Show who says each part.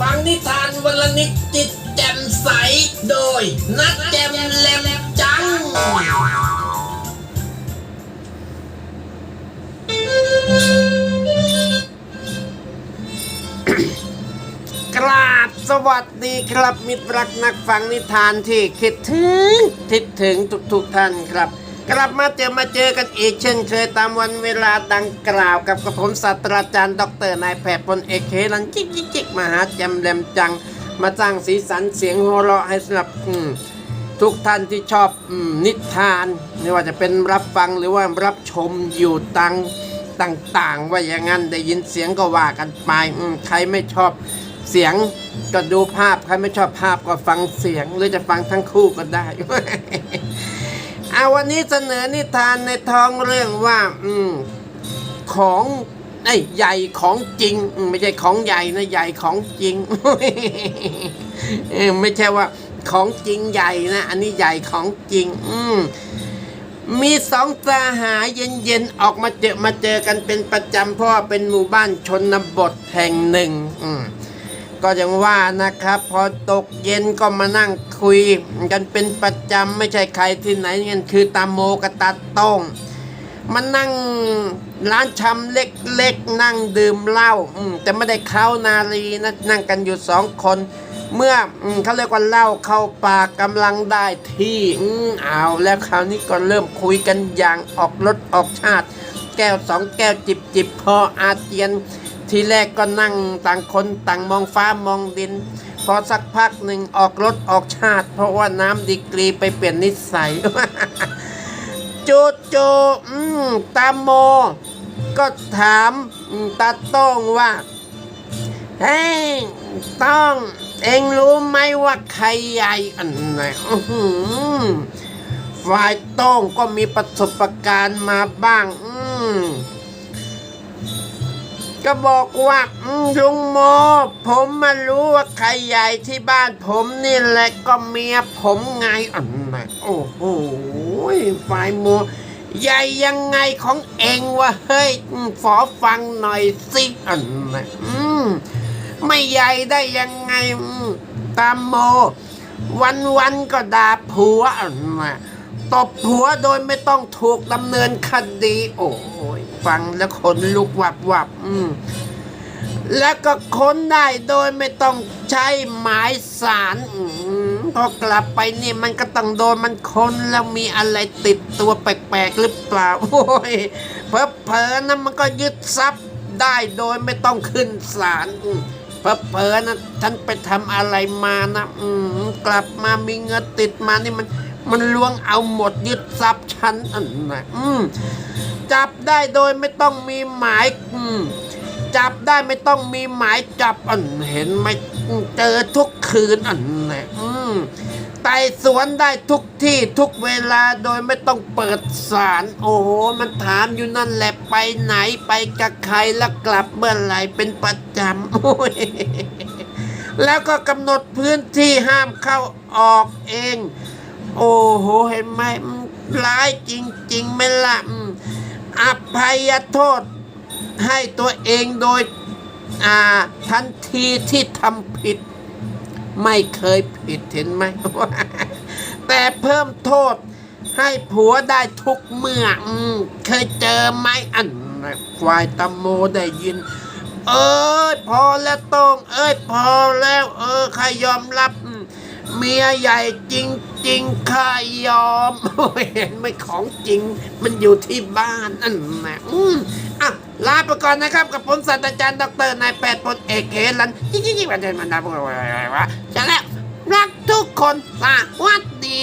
Speaker 1: ฟังนิทานวันละนิดจิตแจ่มใส โดย นัดแจ่มแหลมจัง
Speaker 2: กราบสวัสดีครับมิตรรักนักฟังนิทานที่คิดถึงคิดถึงทุกๆท่านครับ กลับมาเจอมาเจอกันอีกเช่นเคยตามวันเวลาดังกล่าวกับกระผมศาสตราจารย์ ดรนายแพทย์พลเอกเคลันจิกจิกจิกมหาจำแหลมจัง มาสร้างสีสันเสียงหัวเราะให้สำหรับทุกท่านที่ชอบอนิทานไม่ว่าจะเป็นรับฟังหรือว่ารับชมอยู่ตังต่างๆ ว่าอย่างนั้นได้ยินเสียงก็ว่ากันไปใครไม่ชอบเสียงก็ดูภาพ ใครไม่ชอบภาพก็ฟังเสียง หรือจะฟังทั้งคู่ก็ได้ เอาวันนี้เสนอนิทานในท้องเรื่องว่า อืมของไอ้ใหญ่ของจริง ไม่ใช่ของใหญ่นะใหญ่ของจริง ไม่ใช่ว่าของจริงใหญ่นะ อันนี้ใหญ่ของจริง อืมมีสองสหายเย็นๆ ออกมาเจอมาเจอกันเป็นประจำเพราะว่าเป็นหมู่บ้านชนบทแห่งหนึ่ง อืม ก็ย่างว่านะครับ พอตกเย็นก็มานั่งคุย กันเป็นประจำไม่ใช่ใครที่ไหนเงินคือตามโมกตาโต้องมานั่งร้านชำเล็กๆนั่งดื่มเหล้าแต่ไม่ได้เข้านาลีนะนั่งกันอยู่สองคน เมื่อเขาเรียกว่าเหล้าเข้าปากกำลังได้ที่อืมเอาแล้วคราวนี้ก็เริ่มคุยกันอย่างออกรสออกชาติ แก้วสองแก้วจิบจิบพออาเจียน ทีแรกก็นั่งต่างคนต่างมองฟ้ามองดิน พอสักพักหนึ่งออกรถออกชาติ เพราะว่าน้ำดีกรีไปเปลี่ยนนิสัยจโจอืมตามโม ก็ถามตาโต้งว่า เฮ้ยต้อง เองรู้ไหมว่าใครใหญ่อันไหนฝ่ายโต้งก็มีประสบการณ์มาบ้าง อืม ก็บอกว่าลุงโม ผมมารู้ว่าใครใหญ่ที่บ้านผมนี่แหละก็เมียผมไงอันไหนโอ้โหฝ่ายโมใหญ่ยังไงของเองวะเฮ้ยอืมขอฟังหน่อยสิอันไหนอืมไม่ใหญ่ได้ยังไงตามโม วันวันก็ด่าผัวอันไหนตบผัวโดยไม่ต้องถูกดำเนินคดี โอ้ ฟังแล้วขนลุกวับวับอืมแล้วก็ค้นได้โดยไม่ต้องใช้หมายสารอมพอกลับไปนี่มันก็ต้องโดนมันค้นแล้วมีอะไรติดตัวแปลกๆหรือเปล่า โอ้ยเพอเพอๆนะมันก็ยึดทรัพย์ได้โดยไม่ต้องขึ้นศาลเพอเพอๆนะฉันไปทำอะไรมานะอืมกลับมามีเงินติดมานี่มัน มันล้วงเอาหมดยึดทรัพย์ฉันอันนะอืมจับได้โดยไม่ต้องมีหมายอืมจับได้ไม่ต้องมีหมายจับอันเห็นไหมเจอทุกคืนอันนะอืมไต่สวนได้ทุกที่ทุกเวลาโดยไม่ต้องเปิดศาลโอ้โห มันถามอยู่นั่นแหละไปไหนไปกับใครแล้วกลับเมื่อไหร่เป็นประจำโอ้ยแล้วก็กำหนดพื้นที่ห้ามเข้าออกเอง โอ้โห เห็นไหมร้ายจริงๆไม่ละอภัยโทษให้ตัวเองโดยอ่าทันทีที่ทำผิด ไม่เคยผิดเห็นไหม แต่เพิ่มโทษให้ผัวได้ทุกเมื่ออเคยเจอไหมอันควายตะโมได้ยิน เอ้ยพอแล้วต้อง เอ้ยพอแล้ว เออข้ายอมรับ เมียใหญ่จริง ๆข้ายอมโอ้ยเห็นไหมของจริง มันอยู่ที่บ้านนั่นนะอืมอะลาไปก่อนนะครับ กับผมศาสตราจารย์ดรนายแพทย์พลเอกเฮลันยิ่งยิ่งประเด็นมันนะพวกเราจะแล้วรักทุกคนสวัสดี